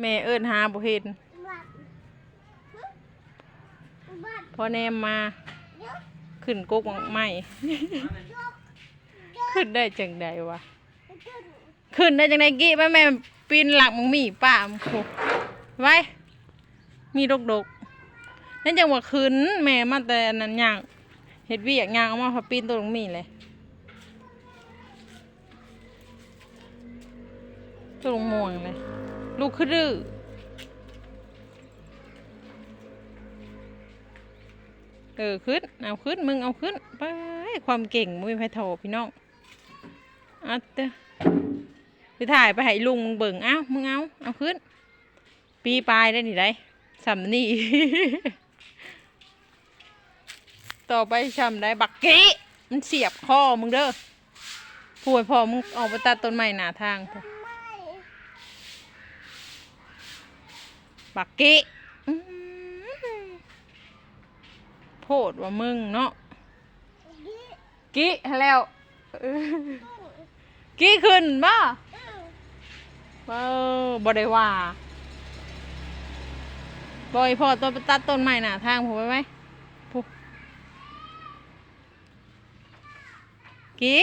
แม่เอิ้นหาบ่เห็นบัดบัดพอแนมมายกขึ้นกกใหม่ยกขึ้นได้จังใดวะ ขึ้นขึ้นได้จังไดกี้แม่แม่ปีนหลักมึงมีป้ามึงโคไว้ มีดกดกๆนั่นจังว่าขึ้นแม่มาแต่อันนั้นย่างเฮ็ดเวียกย่างเอามาพอปีนตัวลงมีเลยตัวลงม่วงเลย ลูกคือดื้อเออขึ้นเอาขึ้นมึงเอาขึ้นไปความเก่งมึงไม่ไปโถพี่น้องเอาเตอไปถ่ายไปให้ลุงมึงเบิ่งเอ้ามึงเอาเอาขึ้น ปีปลายได้หนี่ได้สำนี่ต่อไปชำได้บักกี้มันเสียบคอมึงเด้อพูดพอมึงออกไปตัดต้นไม้หนาทางพอม่ บักกี้อื้อโพดว่ามึงเนาะยี่กี้แล้วเออกี้ขึ้นบ่เออบ่ได้ว่าบอยพอตัวไปตัดต้นไม้หนาทางผมไปไหมพูกี้